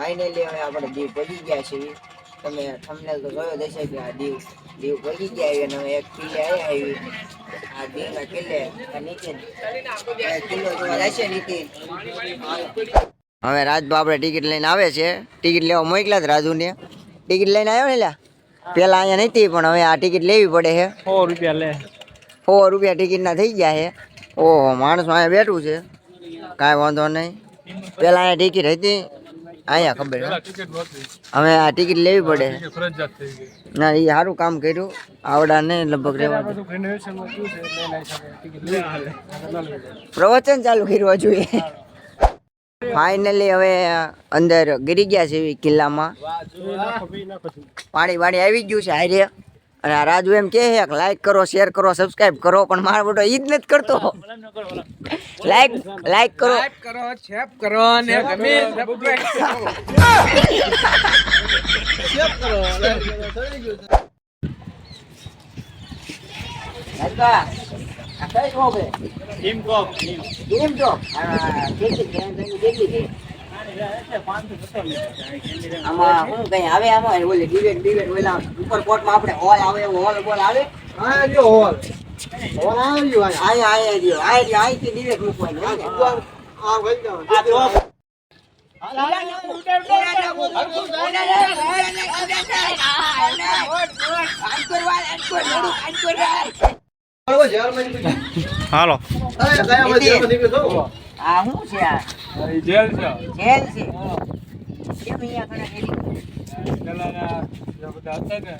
Finally હવે આપણે દીવ પગી ગયા છીએ. તમે તમને તો જોયો દેશે કે આ દીવ દીવ પગી ગયા છે અને એક કિલ્લે આવ્યા આવી. આ દીવના કિલ્લે નીચે કિલ્લો જોવા જશે નીતિન. હવે રાજભા આપણે ટિકિટ લઈને આવે છે. ટિકિટ લેવા મોકલ્યા જ રાજુને. ટિકિટ લઈને આવ્યો ને લ્યા? પેલા અહીંયા નથી પણ હવે આ ટિકિટ લેવી પડે છે. સો રૂપિયા લે. સો રૂપિયા ટિકિટના થઈ ગયા છે. ઓહો માણસ અહીંયા બેઠું છે. કાંઈ વાંધો નહીં. પેલા અહીંયા ટિકિટ હતી. અહીંયા ખબર. હવે આ ટિકિટ લેવી પડે ના એ સારું કામ કર્યું આવડા ને લગભગ રહેવા. પ્રવચન ચાલુ કરવા જોઈએ ફાઇનલી હવે અંદર ગીરી ગયા છે કિલ્લામાં. પાણી વાણી આવી ગયું છે, હારે અને આ રાજુ એમ કહે કે લાઈક કરો શેર કરો સબસ્ક્રાઇબ કરો પણ મારો મોટો ઈ જ નથી કરતો. લાઈક લાઈક કરો. કરો કરો અને ગમે રાજભા, કરો? આમાં શું કઈ આવે આમાં? ઓલી ડિબેટ ડિબેટ ઓલા ઉપર કોર્ટમાં આપણે હોલ આવે એવો હોલ બોલ આવે. હા જો હોલ. હોલ આવી ગયો આયા આયા જો આયા જો અહીંથી ડિબેટ મૂકવાની હોય આ વઈ જાવ હાલો. આ શું છે આ? જેલ છે. જેલ છે. કેમ અહીંયા ઘણા એની- પેલાના જે બધા હતા ને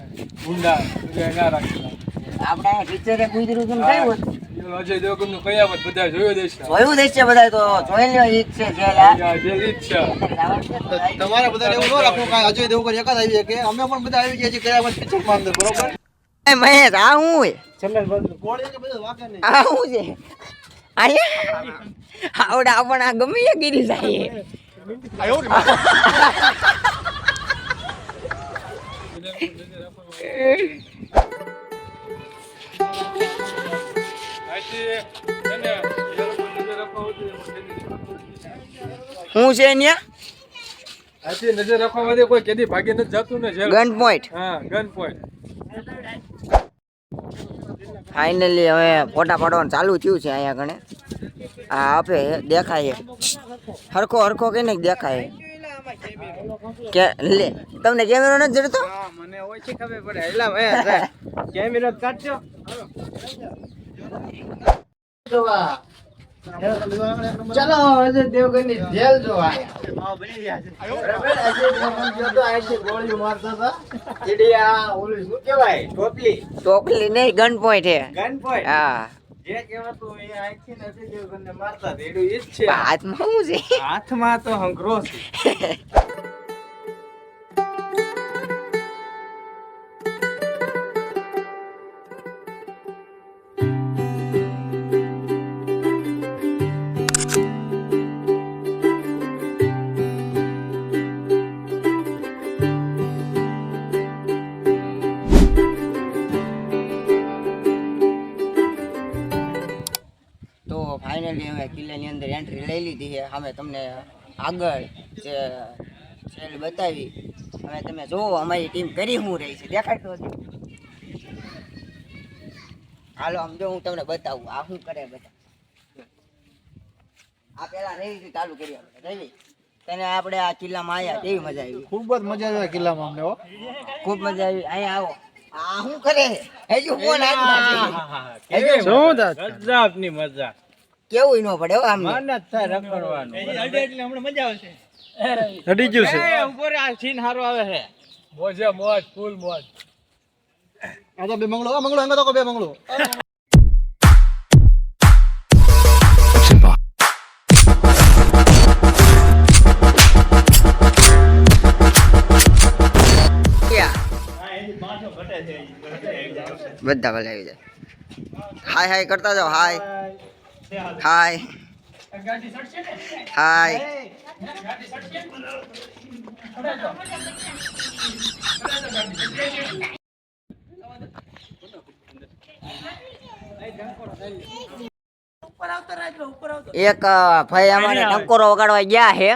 ગુંડા એના રાખેલા. આપણે ટીચરે ગુજરું હતું? ને કયું અજય દેવગનનું કયાવત બધા જોયો દેશ જોયું છે બધા તો. જોઈ લ્યો ઈ છે જેલ. જેલ છે. તમારે બધા એવું ન રાખવું કાંઈ અજય દેવગન એક જ આવી કે અમે પણ બધા આવી ગયા છીએ કયા પિક્ચરમાં અંદર બરોબર? મહેશ આ હું ચંદન બાજુ કે બધું વાગે નહીં આ શું છે? અહીંયા આવડા પણ આ ગમે ગીરી જાય. શું છે અહીંયા નજર રાખવા માટે કોઈ કેદી ભાગી નથી જતું ને ગન પોઈન્ટ હા ગન પોઈન્ટ ફાઇનલી હવે ફોટા પાડવાનું ચાલુ થયું છે અહીંયા કણે આ આપે દેખાય. હરખો હરખો નહીં દેખાય? કે લે તમને કેમેરો નથી જડતો? મને ઓછી ખબર પડે. એલા મેં કેમેરા કાઢજો. ચલો અજય દેવગનની જેલ જોવા. ટોપલી નહીં ગન પોઈન્ટ હે ગન પોઈન્ટ હા. હાથમાં શું છે? હાથમાં તો હંકરો છે. કિલ્લાની અંદર એન્ટ્રી લઈ લીધી છે. અમે તમને આગળ જે સેલ બતાવી હવે તમે જુઓ અમારી ટીમ કરી હું રહી છે. દેખાડતો હતી હાલો આમ જો હું તમને બતાવું. આ શું કરે બધા? આ પેલા રહી ચાલુ કરી આપણે રહી તને આપણે આ કિલ્લામાં આવ્યા કેવી મજા આવી? ખૂબ જ મજા આવે કિલ્લામાં અમને હો. ખૂબ મજા આવી. અહીંયા આવો. આ શું કરે? હજુ ફોન હાથમાં હજુ શું મજા. કેવું ન પડે હો આમ. મન થાય રખડવાનું. હડી ગયું છે. ઉપર આ સીન હારો આવે છે. મોજે મોજ ફૂલ મોજ. આ તો બે મંગળો આ મંગળો હંગા તો બે મંગળો. બધા ભલે આવી જાય. હાય હાય કરતા જાઓ હાય. હાય હાય એક ભાઈ અમારે ટંકોરો વગાડવા ગયા છે.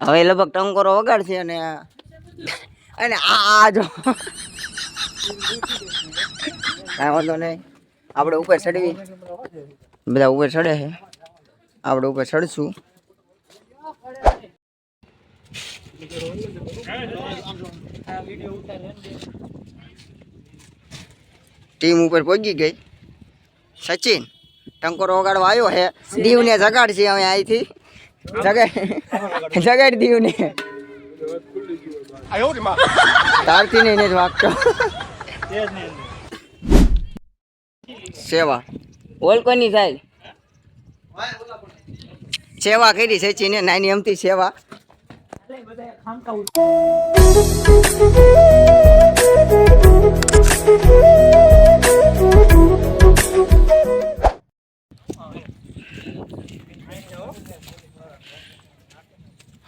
હવે લગભગ ટંકોરો વગાડશે અને અને આ જો. કાંઈ વાંધો નહીં. આપણે ઉપર ચડવી. બધા ઉપર ચડે છે. આપણે ઉપર ચડશું. ટીમ ઉપર પહોંચી ગઈ. સચિન, ટંકોરો વગાડવા આવ્યો છે. દીવને જગાડશે હવે અહીંથી. જગાડ, જગાડી દીવને. તારથી નહીં જ વાગતો. સેવા. ઓલ કોની થાય સેવા કરી સચિને નાની અમતી સેવા.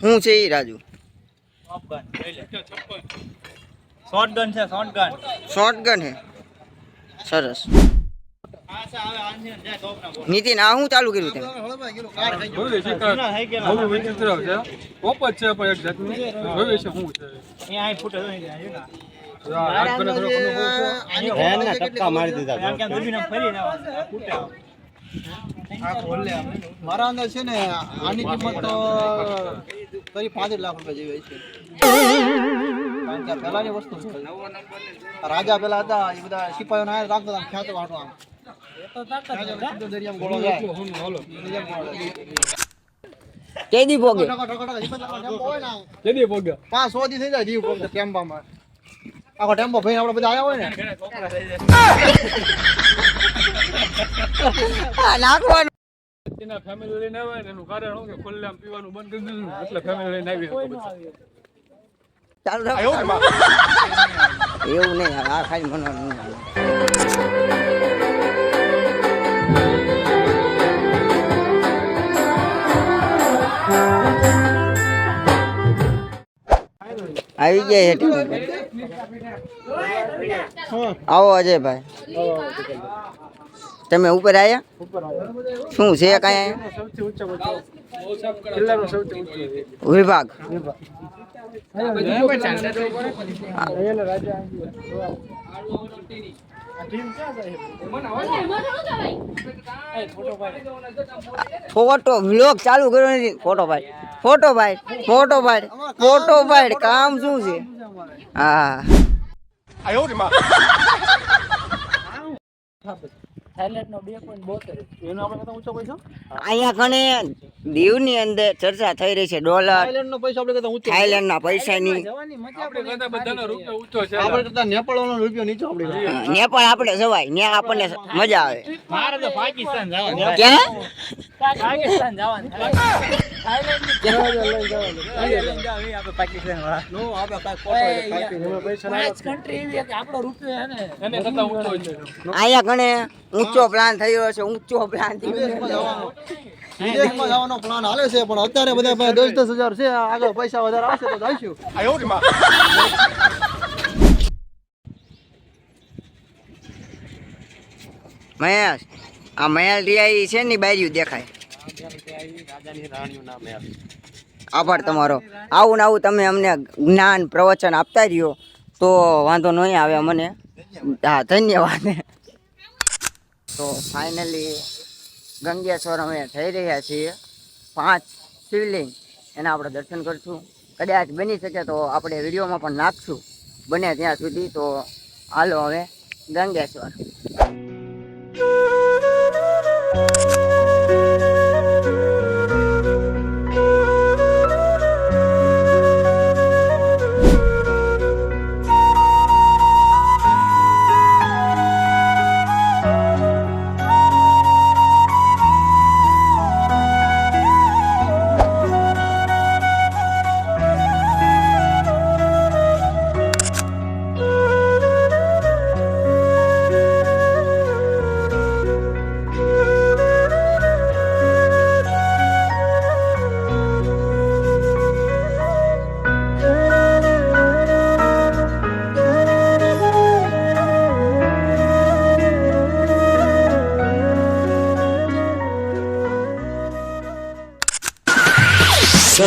શું છે એ રાજુ? શોર્ટ ગન છે શોર્ટ ગન શોર્ટ ગન હે? સરસ. નીતિન, આ હું ચાલુ કર્યું તમે. મારા અંદર છે ને આની કિંમત તો કરી પાંચ લાખ રૂપિયા જેવી છે કારણ કે પહેલાની રાજા પેલા હતા, એ બધા સિપાહીઓ રાખતા ખ્યાતો વાટો કેદી કેદી પગે પાંચ સો દી થઈ જાય દીવ પગ ટેમ્પામાં આખો ટેમ્પો ભાઈ આપણે બધા આવ્યા હોય ને નાખવાનું તેના ફેમિલી લઈને આવે ને એનું કારણ શું કે પીવાનું બંધ કરી દીધું એટલે ફેમિલી લઈને આવી ચાલુ એવું નહીં. આ ખાલી મનવાનું આવી ગયા છે. આવો અજયભાઈ તમે ઉપર આવ્યા શું છે કાંઈ ઊંચો વિભાગ. ફોટો વ્લોગ ચાલુ કર્યો નથી. ફોટો ભાઈ ફોટો ભાઈ ફોટો ભાઈ ફોટો ભાઈ કામ શું છે? હા. અહીંયા કણે દીવની અંદર ચર્ચા થઈ રહી છે ડોલર. થાઈલેન્ડ નો પૈસા આપણે કરતા ઊંચો. થાઈલેન્ડ ના પૈસાની આપણે કરતા બધાનો રૂપિયો ઊંચો છે. આપણે કરતા નેપાળ વાળો રૂપિયો નીચો આપણે નેપાળ આપણે જવાય ત્યાં આપણને મજા આવે. મારે તો પાકિસ્તાન જવાનું. ક્યાં? પાકિસ્તાન જવાનું. અહીંયા ઘણે ઊંચો પ્લાન થયો છે, ઊંચો પ્લાન જવાનો પ્લાન હાલે છે. પણ અત્યારે બધા દસ હજાર છે આગળ પૈસા વધારે મહેશ, આ મહેલ રિયા છે ને બાજુ દેખાય. આભાર તમારો. આવું ને આવું તમે અમને જ્ઞાન, પ્રવચન આપતા રહ્યો, તો વાંધો નહીં આવે મને હા, ધન્યવાદ. તો ફાઇનલી ગંગેશ્વર અમે થઈ રહ્યા છીએ. પાંચ શિવલિંગ, એના આપણે દર્શન કરશું. કદાચ બની શકે તો આપણે વિડીયોમાં પણ નાખશું. બને ત્યાં સુધી તો હાલો હવે ગંગેશ્વર.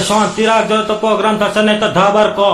શાંતિ રાખજો તો પ્રોગ્રામ થશે નહીં તો ધાબર કહો